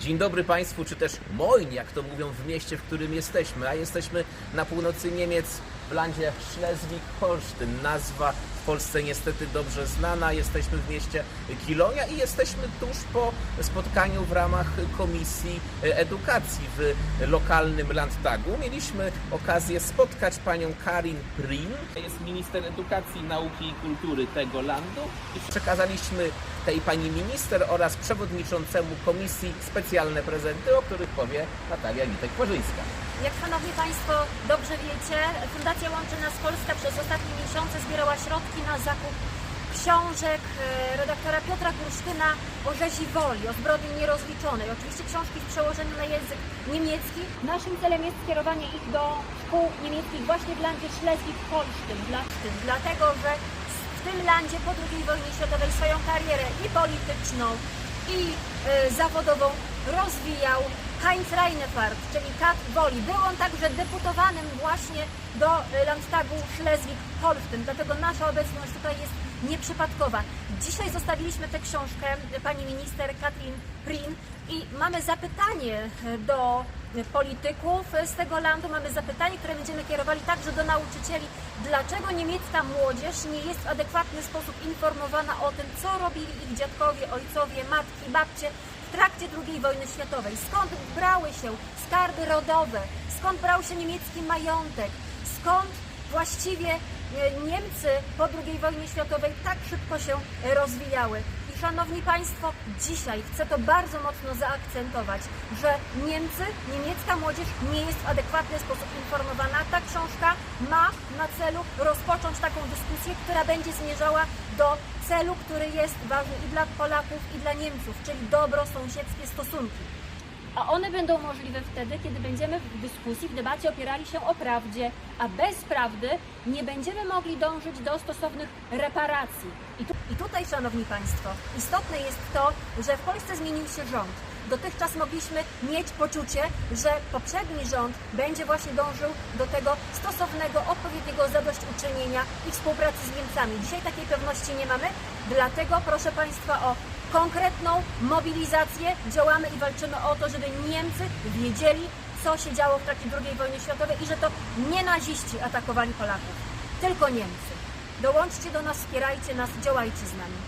Dzień dobry Państwu, czy też moin, jak to mówią w mieście, w którym jesteśmy. A jesteśmy na północy Niemiec, landzie Schleswig-Holsztyn. Nazwa w Polsce niestety dobrze znana. Jesteśmy w mieście Kilonia i jesteśmy tuż po spotkaniu w ramach Komisji Edukacji w lokalnym Landtagu. Mieliśmy okazję spotkać panią Karin Prin, jest minister edukacji, nauki i kultury tego landu. I przekazaliśmy tej pani minister oraz przewodniczącemu komisji specjalne prezenty, o których powie Natalia Litek-Płażyńska. Jak Szanowni Państwo dobrze wiecie, Fundacja Łączy Nas Polska przez ostatnie miesiące zbierała środki na zakup książek e, redaktora Piotra Kursztyna o rzezi woli, o zbrodni nierozliczonej. Oczywiście książki w przełożeniu na język niemiecki. Naszym celem jest skierowanie ich do szkół niemieckich właśnie w landzie Schleswig-Holsztyn, dla- dlatego że w tym landzie po II wojnie światowej swoją karierę i polityczną, i e, zawodową rozwijał Heinz Reinefart, czyli Kat Woli. Był on także deputowanym właśnie do e, Landtagu Schleswig-Holsztyn, dlatego nasza obecność tutaj jest nieprzypadkowa. Dzisiaj zostawiliśmy tę książkę e, pani minister Katrin Prin i mamy zapytanie e, do polityków z tego landu, mamy zapytanie, które będziemy kierowali także do nauczycieli, dlaczego niemiecka młodzież nie jest w adekwatny sposób informowana o tym, co robili ich dziadkowie, ojcowie, matki, babcie w trakcie II wojny światowej. Skąd brały się skarby rodowe, skąd brał się niemiecki majątek, skąd właściwie Niemcy po II wojnie światowej tak szybko się e, rozwijały. I szanowni Państwo, dzisiaj chcę to bardzo mocno zaakcentować, że Niemcy, niemiecka młodzież nie jest w adekwatny sposób informowana. Ta książka ma na celu rozpocząć taką dyskusję, która będzie zmierzała do celu, który jest ważny i dla Polaków, i dla Niemców, czyli dobrosąsiedzkie stosunki. A one będą możliwe wtedy, kiedy będziemy w dyskusji, w debacie opierali się o prawdzie, a bez prawdy nie będziemy mogli dążyć do stosownych reparacji. I, tu, I tutaj, Szanowni Państwo, istotne jest to, że w Polsce zmienił się rząd. Dotychczas mogliśmy mieć poczucie, że poprzedni rząd będzie właśnie dążył do tego stosownego, odpowiedniego zadośćuczynienia i współpracy z Niemcami. Dzisiaj takiej pewności nie mamy, dlatego proszę Państwa o konkretną mobilizację. Działamy i walczymy o to, żeby Niemcy wiedzieli, co się działo w trakcie II wojny światowej i że to nie naziści atakowali Polaków, tylko Niemcy. Dołączcie do nas, wspierajcie nas, działajcie z nami.